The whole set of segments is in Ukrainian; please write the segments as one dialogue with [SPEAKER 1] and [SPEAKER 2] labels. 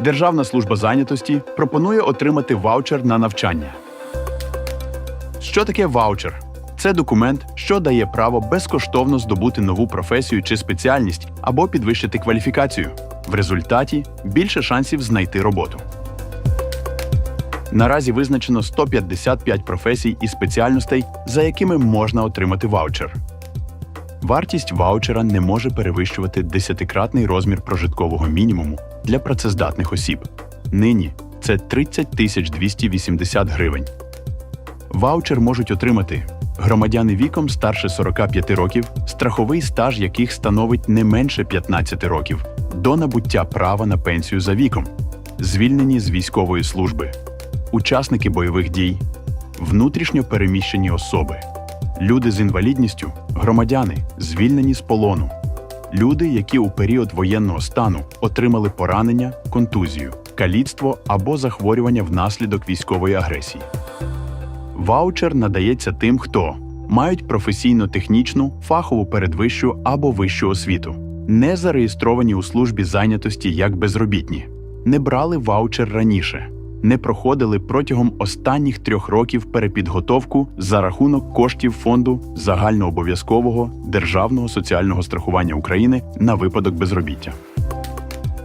[SPEAKER 1] Державна служба зайнятості пропонує отримати ваучер на навчання. Що таке ваучер? Це документ, що дає право безкоштовно здобути нову професію чи спеціальність або підвищити кваліфікацію. В результаті більше шансів знайти роботу. Наразі визначено 155 професій і спеціальностей, за якими можна отримати ваучер. Вартість ваучера не може перевищувати десятикратний розмір прожиткового мінімуму для працездатних осіб. Нині це 30 тисяч 280 гривень. Ваучер можуть отримати громадяни віком старше 45 років, страховий стаж яких становить не менше 15 років, до набуття права на пенсію за віком, звільнені з військової служби, учасники бойових дій, внутрішньо переміщені особи, люди з інвалідністю, громадяни, звільнені з полону, люди, які у період воєнного стану отримали поранення, контузію, каліцтво або захворювання внаслідок військової агресії. Ваучер надається тим, хто мають професійно-технічну, фахову передвищу або вищу освіту, не зареєстровані у службі зайнятості як безробітні, не брали ваучер раніше, не проходили протягом останніх трьох років перепідготовку за рахунок коштів фонду загальнообов'язкового державного соціального страхування України на випадок безробіття.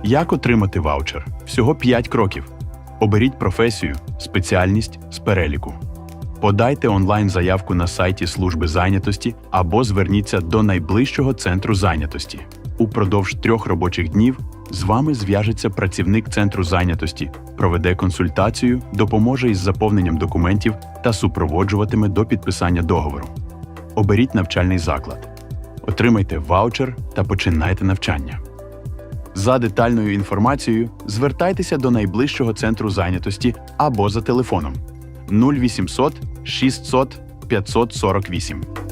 [SPEAKER 1] Як отримати ваучер? Всього 5 кроків. Оберіть професію, спеціальність з переліку. Подайте онлайн-заявку на сайті служби зайнятості або зверніться до найближчого центру зайнятості. Упродовж трьох робочих днів з вами зв'яжеться працівник центру зайнятості, проведе консультацію, допоможе із заповненням документів та супроводжуватиме до підписання договору. Оберіть навчальний заклад, отримайте ваучер та починайте навчання. За детальною інформацією звертайтеся до найближчого центру зайнятості або за телефоном 0800 600 548.